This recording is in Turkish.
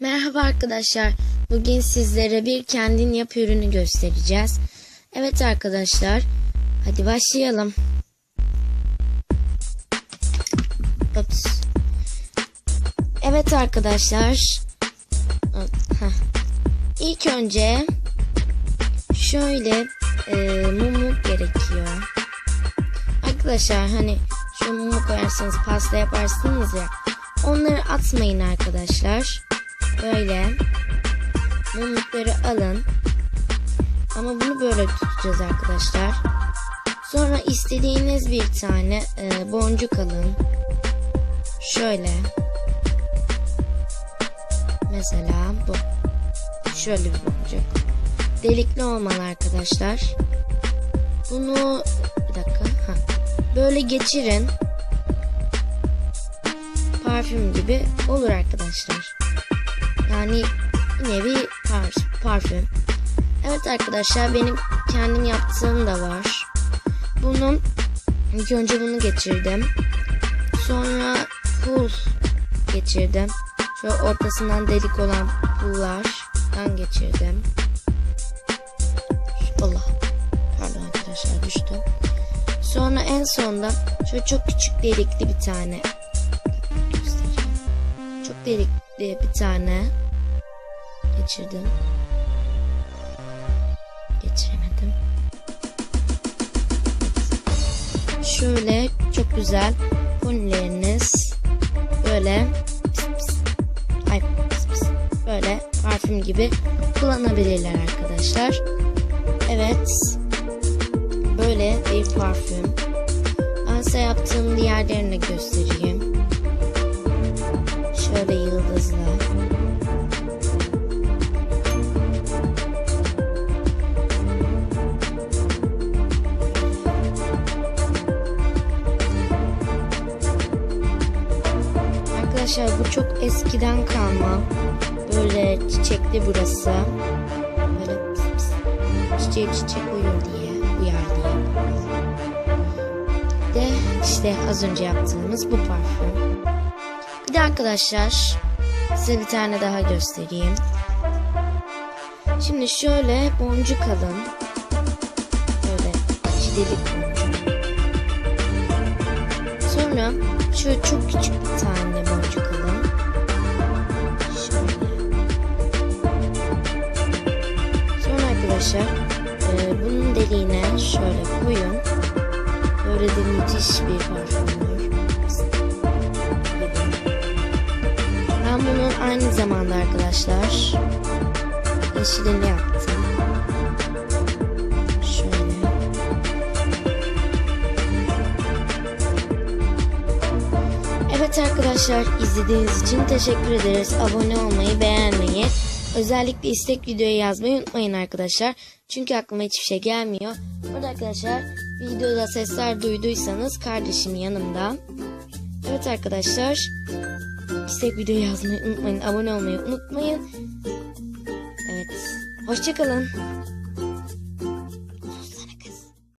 Merhaba arkadaşlar. Bugün sizlere bir kendin yap ürünü göstereceğiz. Evet arkadaşlar. Hadi başlayalım. Arkadaşlar. İlk önce şöyle e, mumu gerekiyor. Arkadaşlar hani şu mumu koyarsanız pasta yaparsınız ya. Onları atmayın arkadaşlar. Böyle mumlukları alın. Ama bunu böyle tutacağız arkadaşlar. Sonra istediğiniz bir tane e, boncuk alın. Şöyle. Mesela bu. Şöyle bir boncuk. Delikli olmalı arkadaşlar. Bunu bir dakika. Ha. Böyle geçirin. Parfüm gibi olur arkadaşlar. Yani yine bir par- parfüm. Evet arkadaşlar benim kendim yaptığım da var. Bunun ilk önce bunu geçirdim. Sonra pul geçirdim. Şöyle ortasından delik olan pullardan geçirdim. Allah. Pardon arkadaşlar düştü. Sonra en sonda şöyle çok küçük delikli bir tane. Çok delikli bir tane geçirdim. Geçiremedim. Şöyle çok güzel fonileriniz böyle böyle parfüm gibi kullanabilirler arkadaşlar. Evet. Böyle bir parfüm. Ben size yaptığım diğerlerini de göstereyim. Şöyle yıldızlı. Arkadaşlar bu çok eskiden kalma. Böyle çiçekli burası. Böyle pis pis. Çiçeğe çiçek uyur diye, uyar diye. De işte az önce yaptığımız bu parfüm. Bir de arkadaşlar size bir tane daha göstereyim. Şimdi şöyle boncuk alın. Böyle çidelik boncuk. Sonra şöyle çok küçük bir tane boncuk arkadaşlar e, bunun deliğine şöyle koyun. Böyle de müthiş bir parfüm olur. Ben bunun aynı zamanda arkadaşlar yeşilini yaptım. Şöyle. Evet arkadaşlar izlediğiniz için teşekkür ederiz. Abone olmayı, beğenmeyi, özellikle istek videoyu yazmayı unutmayın arkadaşlar. Çünkü aklıma hiçbir şey gelmiyor. Burada arkadaşlar videoda sesler duyduysanız kardeşim yanımda. Evet arkadaşlar istek videoyu yazmayı unutmayın. Abone olmayı unutmayın. Evet. Hoşçakalın.